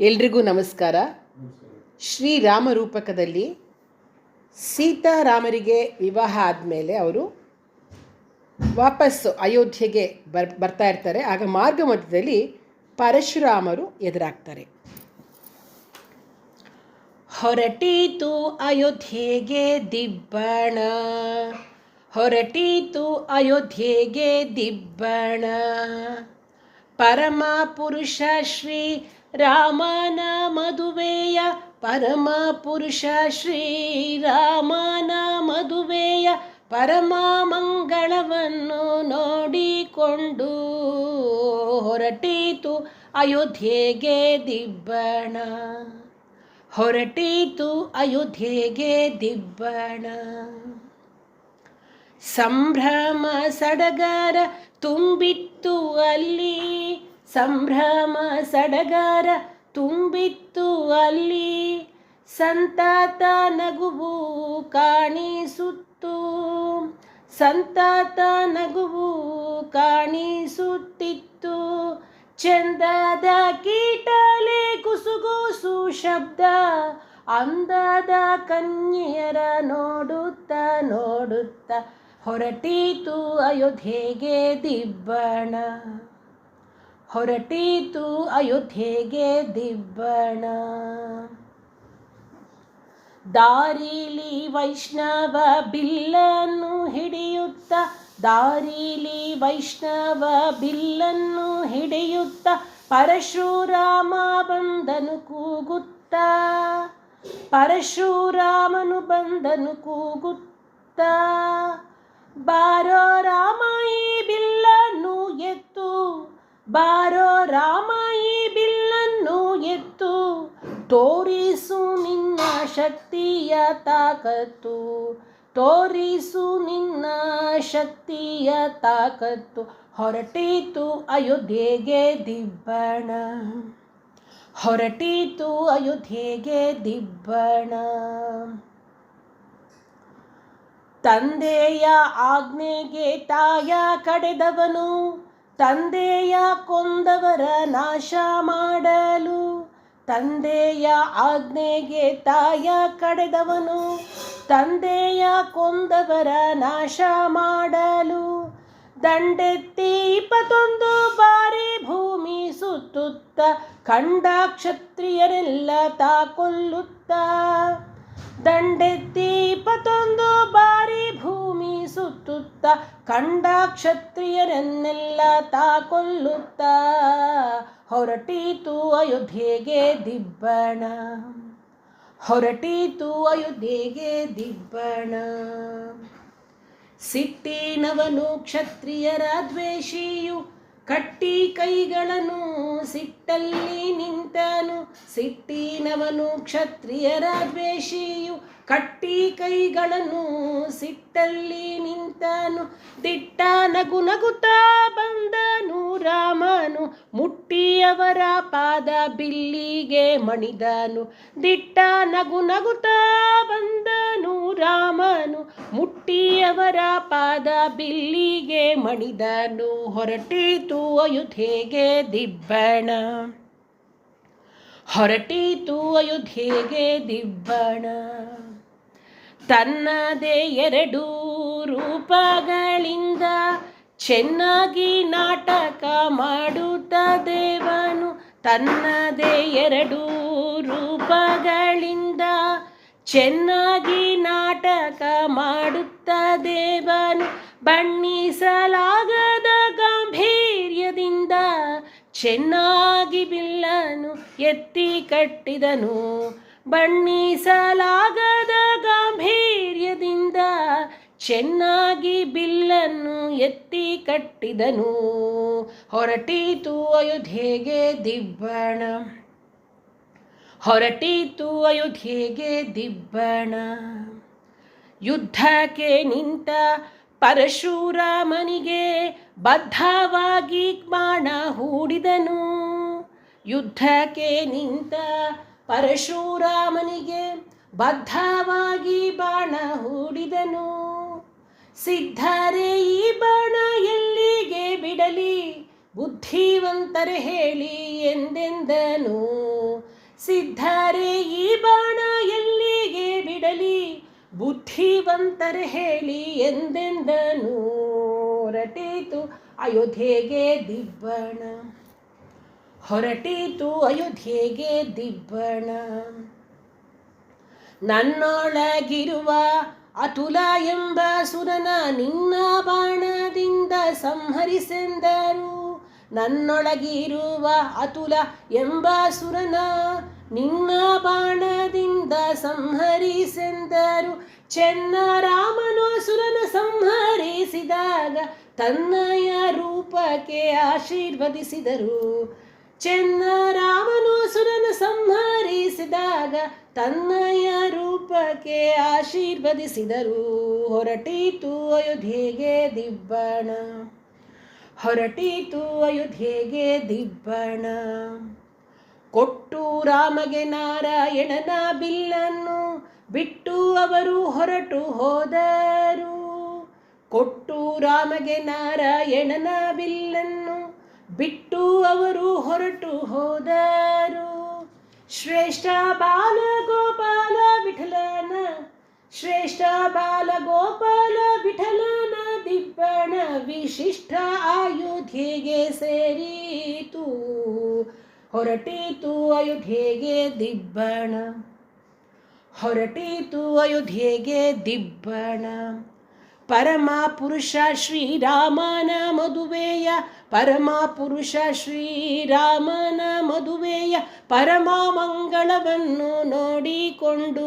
ಎಲ್ರಿಗೂ ನಮಸ್ಕಾರ. ಶ್ರೀರಾಮ ರೂಪಕದಲ್ಲಿ ಸೀತಾರಾಮರಿಗೆ ವಿವಾಹ ಆದಮೇಲೆ ಅವರು ವಾಪಸ್ಸು ಅಯೋಧ್ಯೆಗೆ ಬರ್, ಬರ್ತಾ ಇರ್ತಾರೆ. ಆಗ ಮಾರ್ಗ ಮಧ್ಯದಲ್ಲಿ ಪರಶುರಾಮರು ಎದುರಾಗ್ತಾರೆ. ಹೊರಟೀತು ಅಯೋಧ್ಯೆಗೆ ದಿಬ್ಬಣ. ಹೊರಟೀತು ಅಯೋಧ್ಯೆಗೆ ದಿಬ್ಬಣ. ಪರಮ ಪುರುಷ ಶ್ರೀ ರಾಮನ ಮದುವೆಯ ಪರಮ ಪುರುಷ ಶ್ರೀ ರಾಮನ ಮದುವೆಯ ಪರಮ ಮಂಗಳವನ್ನು ನೋಡಿಕೊಂಡು ಹೊರಟೀತು ಅಯೋಧ್ಯೆಗೆ ದಿಬ್ಬಣ. ಹೊರಟೀತು ಅಯೋಧ್ಯೆಗೆ ದಿಬ್ಬಣ. ಸಂಭ್ರಮ ಸಡಗರ ತುಂಬಿತ್ತು ಅಲ್ಲಿ ಸಂಭ್ರಮ ಸಡಗರ, ತುಂಬಿತ್ತು ಅಲ್ಲಿ ಸಂತಾತ ನಗುವು ಕಾಣಿಸುತ್ತು ಸಂತಾತ. ನಗುವು ಕಾಣಿಸುತ್ತಿತ್ತು ಚಂದದ ಕೀಟಲೆ ಕುಸುಗುಸು ಶಬ್ದ, ಅಂದದ ಕನ್ಯೆಯರ ನೋಡುತ್ತ ನೋಡುತ್ತ ಹೊರಟೀತು ಅಯೋಧ್ಯೆಗೆ ದಿಬ್ಬಣ. ಹೊರಟೀತು ಅಯೋಧ್ಯೆಗೆ ದಿಬ್ಬಣ. ದಾರಿಲಿ ವೈಷ್ಣವ ಬಿಲ್ಲನ್ನು ಹಿಡಿಯುತ್ತ, ದಾರಿಲಿ ವೈಷ್ಣವ ಬಿಲ್ಲನ್ನು ಹಿಡಿಯುತ್ತ, ಪರಶುರಾಮ ಬಂದನು ಕೂಗುತ್ತ. ಪರಶುರಾಮನು ಬಂದನು ಕೂಗುತ್ತ. ಬಾರೋ ರಾಮ ಈ ಬಿಲ್ಲನ್ನು ಎತ್ತು. ಬಾರೋ ರಾಮ ಈ ಬಿಲ್ಲನ್ನು ಎತ್ತು. ತೋರಿಸು ನಿನ್ನ ಶಕ್ತಿಯ ತಾಕತ್ತು. ತೋರಿಸು ನಿನ್ನ ಶಕ್ತಿಯ ತಾಕತ್ತು. ಹೊರಟೀತು ಅಯೋಧ್ಯೆಗೆ ದಿಬ್ಬಣ. ಹೊರಟೀತು ಅಯೋಧ್ಯೆಗೆ ದಿಬ್ಬಣ. ತಂದೆಯ ಆಜ್ಞೆಗೆ ತಾಯ ಕಡೆದವನು, ತಂದೆಯ ಕೊಂದವರ ನಾಶ ಮಾಡಲು ತಂದೆಯ ಆಜ್ಞೆಗೆ ತಾಯ ಕಡೆದವನು, ತಂದೆಯ ಕೊಂದವರ ನಾಶ ಮಾಡಲು ದಂಡೆತ್ತಿ ಇಪ್ಪತ್ತೊಂದು ಬಾರಿ ಭೂಮಿ ಸುತ್ತುತ್ತ ಕಂಡ ಕ್ಷತ್ರಿಯರೆಲ್ಲ ತಾ ಕೊಲ್ಲುತ್ತ ದಂಡೆತ್ತಿ ಇಪ್ಪತ್ತೊಂದು ಬಾರಿ ಭೂಮಿ ಸುತ್ತುತ್ತ, ಕಂಡ ಕ್ಷತ್ರಿಯರನ್ನೆಲ್ಲ ತಾ ಕೊಲ್ಲುತ್ತ ಹೊರಟೀತು ಅಯೋಧ್ಯೆಗೆ ದಿಬ್ಬಣ. ಹೊರಟೀತು ಅಯೋಧ್ಯೆಗೆ ದಿಬ್ಬಣ. ಸಿಟ್ಟಿನವನು ಕ್ಷತ್ರಿಯರ ದ್ವೇಷಿಯು, ಕಟ್ಟಿ ಕೈಗಳನ್ನು ಸಿಟ್ಟಲ್ಲಿ ನಿಂತನು ಸಿಟ್ಟಿನವನು ಕ್ಷತ್ರಿಯರ ದ್ವೇಷಿಯು ಕಟ್ಟಿ ಕೈಗಳನ್ನು ಸಿಟ್ಟಲ್ಲಿ ನಿಂತನು, ದಿಟ್ಟ ನಗು ನಗುತ್ತಾ ಬಂದನು ರಾಮನು, ಮುಟ್ಟಿಯವರ ಪಾದ ಬಿಲ್ಲಿಗೆ ಮಣಿದನು, ದಿಟ್ಟ ನಗು ನಗುತ್ತಾ ಬಂದನು ರಾಮನು, ಮುಟ್ಟಿಯವರ ಪಾದ ಬಿಲ್ಲಿಗೆ ಮಣಿದನು, ಹೊರಟೀತು ಅಯೋಧ್ಯೆಗೆ ದಿಬ್ಬಣ. ಹೊರಟೀತು ಅಯೋಧ್ಯೆಗೆ ದಿಬ್ಬಣ. ತನ್ನದೇ ಎರಡು ರೂಪಗಳಿಂದ ಚೆನ್ನಾಗಿ ನಾಟಕ ಮಾಡುತ್ತ ದೇವನು ತನ್ನದೇ ಎರಡು ರೂಪಗಳಿಂದ ಚೆನ್ನಾಗಿ ನಾಟಕ ಮಾಡುತ್ತ ದೇವನು ಬಣ್ಣಿಸಲಾಗದ ಗಾಂಭೀರ್ಯದಿಂದ ಚೆನ್ನಾಗಿ ಬಿಲ್ಲನು ಎತ್ತಿ ಕಟ್ಟಿದನು. ಬಣ್ಣಿಸಲಾಗದ ಗಾಂಭೀರ್ಯದಿಂದ ಚೆನ್ನಾಗಿ ಬಿಲ್ಲನ್ನು ಎತ್ತಿ ಕಟ್ಟಿದನು. ಹೊರಟೀತು ಅಯೋಧ್ಯೆಗೆ ದಿಬ್ಬಣ. ಹೊರಟೀತು ಅಯೋಧ್ಯೆಗೆ ದಿಬ್ಬಣ. ಯುದ್ಧಕ್ಕೆ ನಿಂತ ಪರಶುರಾಮನಿಗೆ ಬದ್ಧವಾಗಿ ಬಾಣ ಹೂಡಿದನು. ಯುದ್ಧಕ್ಕೆ ನಿಂತ ಪರಶುರಾಮನಿಗೆ ಬದ್ಧವಾಗಿ ಬಾಣ ಹೂಡಿದನು. ಸಿದ್ಧರೇ, ಈ ಬಾಣ ಎಲ್ಲಿಗೆ ಬಿಡಲಿ? ಬುದ್ಧಿವಂತರೆ ಹೇಳಿ ಎಂದೆಂದನು. ಸಿದ್ಧರೇ, ಈ ಬಾಣ ಎಲ್ಲಿಗೆ ಬಿಡಲಿ? ಬುದ್ಧಿವಂತರೆ ಹೇಳಿ ಎಂದೆಂದನು. ರಟೇತು ಅಯೋಧ್ಯೆಗೆ ದಿಬ್ಬಣ ಹೊರಟೀತು ಅಯೋಧ್ಯೆಗೆ ದಿಬ್ಬಣ. ನನ್ನೊಳಗಿರುವ ಅತುಲ ಎಂಬ ಸುರನ ನಿನ್ನ ಬಾಣದಿಂದ ಸಂಹರಿಸೆಂದರು. ನನ್ನೊಳಗಿರುವ ಅತುಲ ಎಂಬ ಸುರನ ನಿನ್ನ ಬಾಣದಿಂದ ಸಂಹರಿಸೆಂದರು. ಚೆನ್ನ ರಾಮನು ಸುರನ ಸಂಹರಿಸಿದಾಗ ತನ್ನಯ ರೂಪಕ್ಕೆ ಆಶೀರ್ವದಿಸಿದರು. ಚೆನ್ನ ರಾಮನು ಸುರನ ಸಂಹರಿಸಿದಾಗ ತನ್ನಯ ರೂಪಕ್ಕೆ ಆಶೀರ್ವದಿಸಿದರು. ಹೊರಟೀತು ಅಯೋಧ್ಯೆಗೆ ದಿಬ್ಬಣ ಹೊರಟೀತು ಅಯೋಧ್ಯೆಗೆ ದಿಬ್ಬಣ ಕೊಟ್ಟು ರಾಮಗೆ ನಾರಾಯಣನ ಬಿಲ್ಲನ್ನು ಬಿಟ್ಟು ಅವರು ಹೊರಟು ಹೋದರು. ಕೊಟ್ಟು ರಾಮಗೆ ನಾರಾಯಣನ ಬಿಲ್ಲನ್ನು ಬಿಟ್ಟು ಅವರು ಹೊರಟು ಹೋದರು. ಶ್ರೇಷ್ಠ ಬಾಲ ಗೋಪಾಲ ವಿಠಲನ, ಶ್ರೇಷ್ಠ ಬಾಲ ಗೋಪಾಲ ವಿಠಲನ ದಿಬ್ಬಣ ವಿಶಿಷ್ಟ ಅಯೋಧ್ಯೆಗೆ ಸೇರಿತು. ಹೊರಟಿತು ಅಯೋಧ್ಯೆಗೆ ದಿಬ್ಬಣ, ಹೊರಟಿತು ಅಯೋಧ್ಯೆಗೆ ದಿಬ್ಬಣ. ಪರಮ ಪುರುಷ ಶ್ರೀರಾಮನ ಮದುವೆಯ ಪರಮ ಪುರುಷ ಶ್ರೀರಾಮನ ಮದುವೆಯ ಪರಮ ಮಂಗಳವನ್ನು ನೋಡಿಕೊಂಡು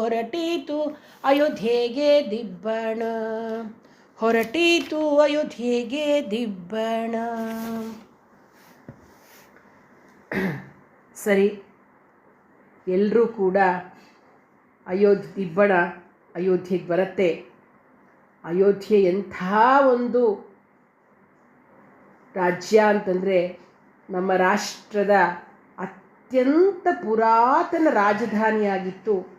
ಹೊರಟೀತು ಅಯೋಧ್ಯೆಗೆ ದಿಬ್ಬಣ. ಹೊರಟೀತು ಅಯೋಧ್ಯೆಗೆ ದಿಬ್ಬಣ. ಸರಿ ಎಲ್ಲರೂ ಕೂಡ ಅಯೋಧ್ಯ, ದಿಬ್ಬಣ ಅಯೋಧ್ಯೆಗೆ ಬರುತ್ತೆ. ಅಯೋಧ್ಯೆ ಎಂಥ ಒಂದು ರಾಜ್ಯ ಅಂತಂದರೆ ನಮ್ಮ ರಾಷ್ಟ್ರದ ಅತ್ಯಂತ ಪುರಾತನ ರಾಜಧಾನಿಯಾಗಿತ್ತು.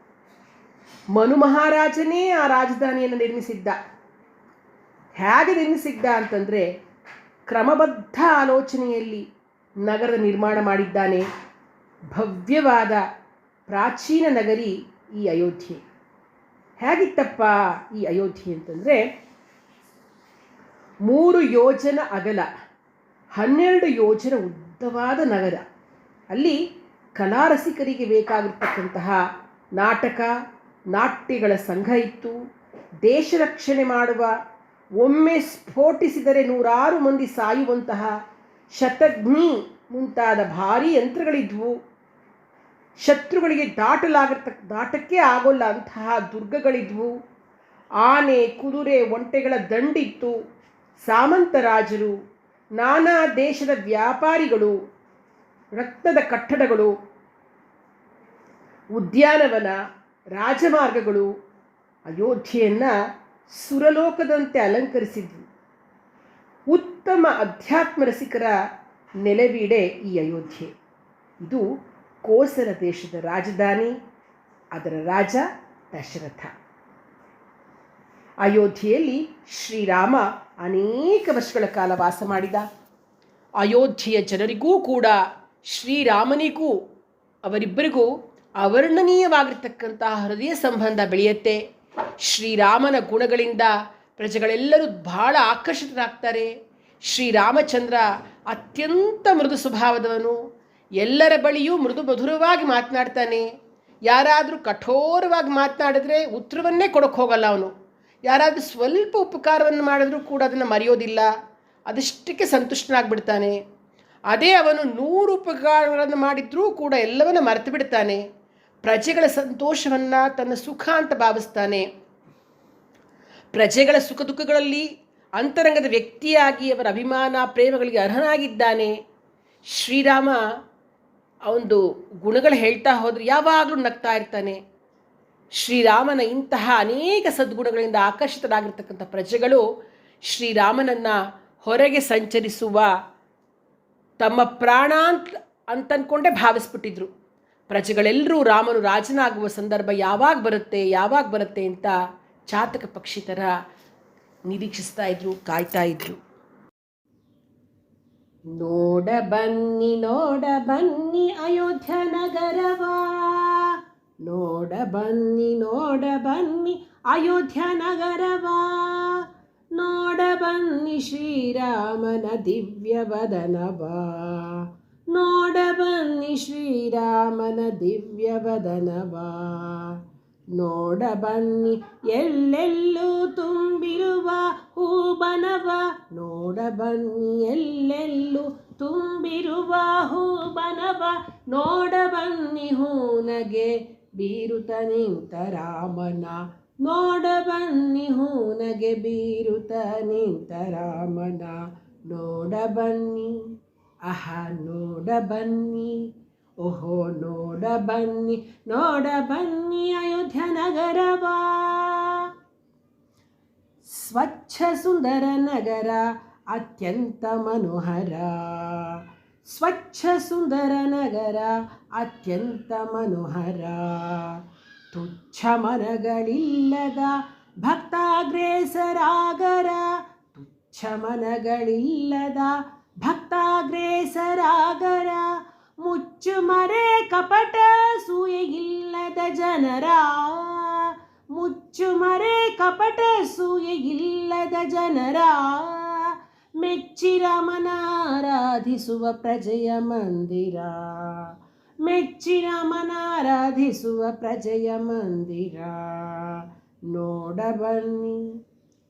ಮನು ಮಹಾರಾಜನೇ ಆ ರಾಜಧಾನಿಯನ್ನು ನಿರ್ಮಿಸಿದ್ದ. ಹೇಗೆ ನಿರ್ಮಿಸಿದ್ದ ಅಂತಂದರೆ ಕ್ರಮಬದ್ಧ ಆಲೋಚನೆಯಲ್ಲಿ ನಗರ ನಿರ್ಮಾಣ ಮಾಡಿದ್ದಾನೆ. ಭವ್ಯವಾದ ಪ್ರಾಚೀನ ನಗರಿ ಈ ಅಯೋಧ್ಯೆ. ಹೇಗಿತ್ತಪ್ಪ ಈ ಅಯೋಧ್ಯೆ ಅಂತಂದರೆ ಮೂರು ಯೋಜನ ಅಗಲ. ಹನ್ನೆರಡು ಯೋಜನ ಉದ್ದವಾದ ನಗರ. ಅಲ್ಲಿ ಕಲಾರಸಿಕರಿಗೆ ಬೇಕಾಗಿರ್ತಕ್ಕಂತಹ ನಾಟಕ, ನಾಟ್ಯಗಳ ಸಂಘ ಇತ್ತು. ದೇಶ ರಕ್ಷಣೆ ಮಾಡುವ, ಒಮ್ಮೆ ಸ್ಫೋಟಿಸಿದರೆ ನೂರಾರು ಮಂದಿ ಸಾಯುವಂತಹ ಶತಗ್ನಿ ಮುಂತಾದ ಭಾರೀ ಯಂತ್ರಗಳಿದ್ವು. ಶತ್ರುಗಳಿಗೆ ದಾಟಲಾಗಿರ್ತಕ್ಕ ದಾಟಕ್ಕೆ ಆಗೋಲ್ಲ ಅಂತಹ ದುರ್ಗಗಳಿದ್ವು. ಆನೆ, ಕುದುರೆ, ಒಂಟೆಗಳ ದಂಡಿತ್ತು. ಸಾಮಂತ ರಾಜರು ನಾನಾ ದೇಶದ ವ್ಯಾಪಾರಿಗಳು, ರಕ್ತದ ಕಟ್ಟಡಗಳು, ಉದ್ಯಾನವನ, ರಾಜಮಾರ್ಗಗಳು ಅಯೋಧ್ಯೆಯನ್ನು ಸುರಲೋಕದಂತೆ ಅಲಂಕರಿಸಿದ್ವು. ಉತ್ತಮ ಅಧ್ಯಾತ್ಮ ರಸಿಕರ ನೆಲೆವೀಡೆ ಈ ಅಯೋಧ್ಯೆ. ಇದು ಕೋಸಲ ದೇಶದ ರಾಜಧಾನಿ, ಅದರ ರಾಜ ದಶರಥ. ಅಯೋಧ್ಯೆಯಲ್ಲಿ ಶ್ರೀರಾಮ ಅನೇಕ ವರ್ಷಗಳ ಕಾಲ ವಾಸ ಮಾಡಿದ. ಅಯೋಧ್ಯೆಯ ಜನರಿಗೂ ಕೂಡ, ಶ್ರೀರಾಮನಿಗೂ, ಅವರಿಬ್ಬರಿಗೂ ಅವರ್ಣನೀಯವಾಗಿರ್ತಕ್ಕಂತಹ ಹೃದಯ ಸಂಬಂಧ ಬೆಳೆಯುತ್ತೆ. ಶ್ರೀರಾಮನ ಗುಣಗಳಿಂದ ಪ್ರಜೆಗಳೆಲ್ಲರೂ ಬಹಳ ಆಕರ್ಷಿತರಾಗ್ತಾರೆ. ಶ್ರೀರಾಮಚಂದ್ರ ಅತ್ಯಂತ ಮೃದು ಸ್ವಭಾವದವನು. ಎಲ್ಲರ ಬಳಿಯೂ ಮೃದು ಮಧುರವಾಗಿ ಮಾತನಾಡ್ತಾನೆ. ಯಾರಾದರೂ ಕಠೋರವಾಗಿ ಮಾತನಾಡಿದ್ರೆ ಉತ್ತರವನ್ನೇ ಕೊಡೋಕ್ಕೆ ಹೋಗಲ್ಲ ಅವನು. ಯಾರಾದರೂ ಸ್ವಲ್ಪ ಉಪಕಾರವನ್ನು ಮಾಡಿದ್ರೂ ಕೂಡ ಅದನ್ನು ಮರೆಯೋದಿಲ್ಲ, ಅದಷ್ಟಕ್ಕೆ ಸಂತುಷ್ಟನಾಗ್ಬಿಡ್ತಾನೆ. ಅದೇ ಅವನು ನೂರು ಉಪಕಾರಗಳನ್ನು ಮಾಡಿದ್ರೂ ಕೂಡ ಎಲ್ಲವನ್ನ ಮರೆತು ಬಿಡ್ತಾನೆ. ಪ್ರಜೆಗಳ ಸಂತೋಷವನ್ನು ತನ್ನ ಸುಖ ಅಂತ ಭಾವಿಸ್ತಾನೆ. ಪ್ರಜೆಗಳ ಸುಖ ದುಃಖಗಳಲ್ಲಿ ಅಂತರಂಗದ ವ್ಯಕ್ತಿಯಾಗಿ ಅವರ ಅಭಿಮಾನ, ಪ್ರೇಮಗಳಿಗೆ ಅರ್ಹನಾಗಿದ್ದಾನೆ. ಶ್ರೀರಾಮ ಒಂದು ಗುಣಗಳು ಹೇಳ್ತಾ ಹೋದರೆ ಯಾವಾಗಲೂ ನಗ್ತಾ ಇರ್ತಾನೆ. ಶ್ರೀರಾಮನ ಇಂತಹ ಅನೇಕ ಸದ್ಗುಣಗಳಿಂದ ಆಕರ್ಷಿತರಾಗಿರ್ತಕ್ಕಂಥ ಪ್ರಜೆಗಳು ಶ್ರೀರಾಮನನ್ನು ಹೊರಗೆ ಸಂಚರಿಸುವ ತಮ್ಮ ಪ್ರಾಣ ಅಂತ ಅಂತನ್ಕೊಂಡೇ ಭಾವಿಸ್ಬಿಟ್ಟಿದ್ರು. ಪ್ರಜೆಗಳೆಲ್ಲರೂ ರಾಮನು ರಾಜನಾಗುವ ಸಂದರ್ಭ ಯಾವಾಗ ಬರುತ್ತೆ ಯಾವಾಗ ಬರುತ್ತೆ ಅಂತ ಚಾತಕ ಪಕ್ಷಿ ಥರ ನಿರೀಕ್ಷಿಸ್ತಾ ಇದ್ರು, ಕಾಯ್ತಾ ಇದ್ರು. ನೋಡ ಬನ್ನಿ ನೋಡ ಬನ್ನಿ ಅಯೋಧ್ಯ ನಗರವಾ ನೋಡ ಬನ್ನಿ ನೋಡ ಬನ್ನಿ, ಅಯೋಧ್ಯ ನಗರವಾ? ನೋಡ ಬನ್ನಿ ಶ್ರೀರಾಮನ ದಿವ್ಯ ವದನವಾ? ನೋಡ ಬನ್ನಿ ಶ್ರೀರಾಮನ ದಿವ್ಯ ವದನವಾ? ನೋಡ ಬನ್ನಿ ಎಲ್ಲೆಲ್ಲೂ ತುಂಬಿರುವ ಹೂಬನವ? ನೋಡ ಬನ್ನಿ ಎಲ್ಲೆಲ್ಲೂ ತುಂಬಿರುವ ಹೂಬನವ? ನೋಡ ಬನ್ನಿ ಹೂನಗೆ ಬೀರುತ ನಿಂತ ರಾಮನ ನೋಡ ಬನ್ನಿ ಹೂನಗೆ ಬೀರುತ ನಿಂತ ರಾಮನ ನೋಡ ಬನ್ನಿ, ಅಹ, ನೋಡ ಬನ್ನಿ, ಓಹೋ, ನೋಡ ಬನ್ನಿ ನೋಡ ಬನ್ನಿ ಅಯೋಧ್ಯ ನಗರವಾ. ಸ್ವಚ್ಛ ಸುಂದರ ನಗರ, ಅತ್ಯಂತ ಮನೋಹರ. ಸ್ವಚ್ಛ ಸುಂದರ ನಗರ, ಅತ್ಯಂತ ಮನೋಹರ. ತುಚ್ಛ ಮನಗಳಿಲ್ಲದ ಭಕ್ತಾಗ್ರೇಸರಾಗರ. ತುಚ್ಛ ಮನಗಳಿಲ್ಲದ ಭಕ್ತಾಗ್ರೇಸರಾಗರ. ಮುಚ್ಚು ಮರೆ ಕಪಟ ಸೂಯೆಯಿಲ್ಲದ ಜನರ. ಮುಚ್ಚು ಮರೆ ಕಪಟ ಸೂಯೆಯಿಲ್ಲದ ಜನರ. ಮೆಚ್ಚಿರಮನ ಆರಾಧಿಸುವ ಪ್ರಜೆಯ ಮಂದಿರ. ಮೆಚ್ಚಿರಮನ ಆರಾಧಿಸುವ ಪ್ರಜೆಯ ಮಂದಿರ. ನೋಡ ಬನ್ನಿ,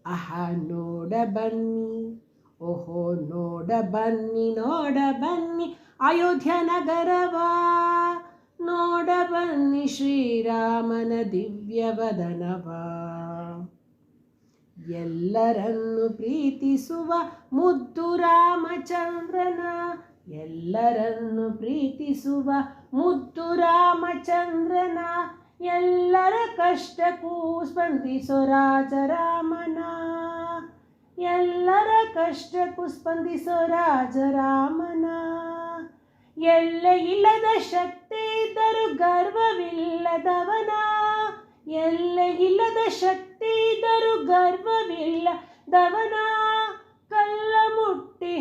ಅಹ ನೋಡ ಬನ್ನಿ, ಓಹೋ ನೋಡ ಬನ್ನಿ ನೋಡ ಬನ್ನಿ, ಅಯೋಧ್ಯ ನಗರವಾ. ನೋಡ ಬನ್ನಿ ಶ್ರೀರಾಮನ ದಿವ್ಯ ವದನವಾ. ಎಲ್ಲರನ್ನು ಪ್ರೀತಿಸುವ ಮುದ್ದು ರಾಮಚಂದ್ರನ ಎಲ್ಲರನ್ನು ಪ್ರೀತಿಸುವ ಮುದ್ದು ರಾಮಚಂದ್ರನ ಎಲ್ಲರ ಕಷ್ಟಕ್ಕೂ ಸ್ಪಂದಿಸೋ ರಾಜರಾಮನ. ಎಲ್ಲರ ಕಷ್ಟಕ್ಕೂ ಸ್ಪಂದಿಸೋ ರಾಜರಾಮನ. ಎಲ್ಲ ಇಲ್ಲದ ಶಕ್ತಿ ಇದ್ದರೂ ಗರ್ವವಿಲ್ಲದವನ. ಎಲ್ಲ ಇಲ್ಲದ ಶಕ್ತಿ ಇದ್ದರೂ ಗರ್ವವಿಲ್ಲದವನ.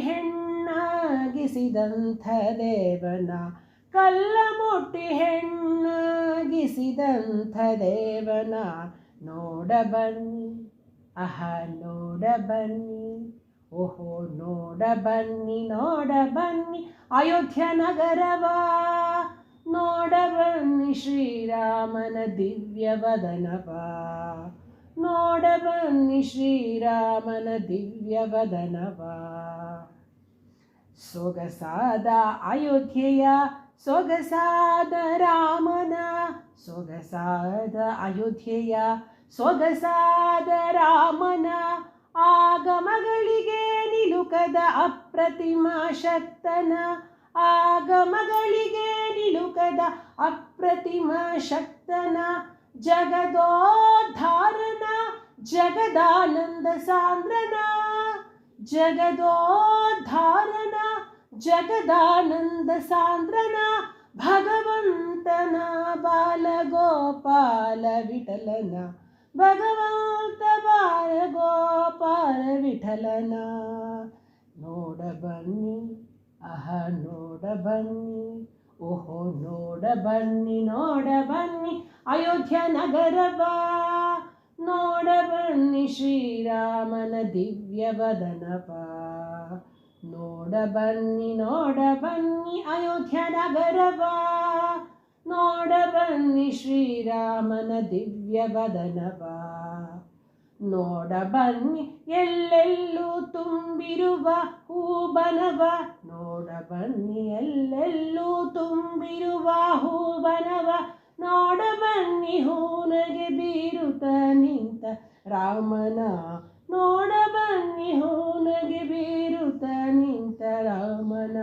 ಹೆಣ್ಣಾಗಿಸಿದಂಥ ದೇವನ, ಕಲ್ಲ ಮುಟ್ಟಿ ಹೆಣ್ಣಾಗಿಸಿದಂಥ ದೇವನ ನೋಡಬನ್ನಿ ಅಹ ನೋಡ ಬನ್ನಿ, ಓಹೋ ನೋಡ ಬನ್ನಿ ನೋಡ ಬನ್ನಿ, ಅಯೋಧ್ಯ ನಗರವಾ ನೋಡಬನ್ನಿ ಶ್ರೀರಾಮನ ದಿವ್ಯ ವದನವಾ, ನೋಡ ಬನ್ನಿ ಶ್ರೀರಾಮನ ದಿವ್ಯ ವದನವಾ. ಸೊಗಸಾದ ಅಯೋಧ್ಯೆಯ, ಸೊಗಸಾದ ರಾಮನ, ಸೊಗಸಾದ ಅಯೋಧ್ಯೆಯ, ಸೊಗಸಾದ ರಾಮನ ಆಗಮಗಳಿಗೆ ನಿಲುಕದ ಅಪ್ರತಿಮ ಶಕ್ತನ ಆಗಮಗಳಿಗೆ ನಿಲುಕದ ಅಪ್ರತಿಮ ಶಕ್ತನ ಜಗದೋದ್ಧಾರನ, ಜಗದಾನಂದ ಸಾಂದ್ರನ ಜಗದೋದ್ಧಾರನ, ಜಗದಾನಂದ ಸಾಂದ್ರನ, ಭಗವಂತನ ಬಾಲಗೋಪಾಲ ವಿಠಲನ, ಭಗವಂತ ಬಾಲ ಗೋಪಾಲ ವಿಠಲನ. ನೋಡ ಬನ್ನಿ, ಅಹ ನೋಡ ಬನ್ನಿ, ಓಹೋ ನೋಡ ಬನ್ನಿ ನೋಡ ಬನ್ನಿ, ಅಯೋಧ್ಯ ನಗರವಾ. ನೋಡ ಬನ್ನಿ ಶ್ರೀರಾಮನ ದಿವ್ಯ ವದನಪ ನೋಡ ಬನ್ನಿ ನೋಡ ಬನ್ನಿ ಅಯೋಧ್ಯ ನಗರವ. ನೋಡ ಬನ್ನಿ ಶ್ರೀರಾಮನ ದಿವ್ಯ ವದನವಾ. ನೋಡ ಬನ್ನಿ ಎಲ್ಲೆಲ್ಲೂ ತುಂಬಿರುವ ಹೂಬನವ. ನೋಡ ಬನ್ನಿ ಎಲ್ಲೆಲ್ಲೂ ತುಂಬಿರುವ ಹೂಬನವ. ನೋಡ ಬನ್ನಿ ಹೂನಗೆ ಬೀರುತ್ತ ನಿಂತ ರಾಮನ. ನೋಡ ಬನ್ನಿ ಹೂನಗೆ ಬೀರುತ್ತ ನಿಂತ ರಾಮನ.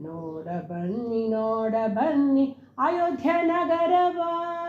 ನೋಡ ಬನ್ನಿ ನೋಡ ಬನ್ನಿ ಅಯೋಧ್ಯ ನಗರವಾ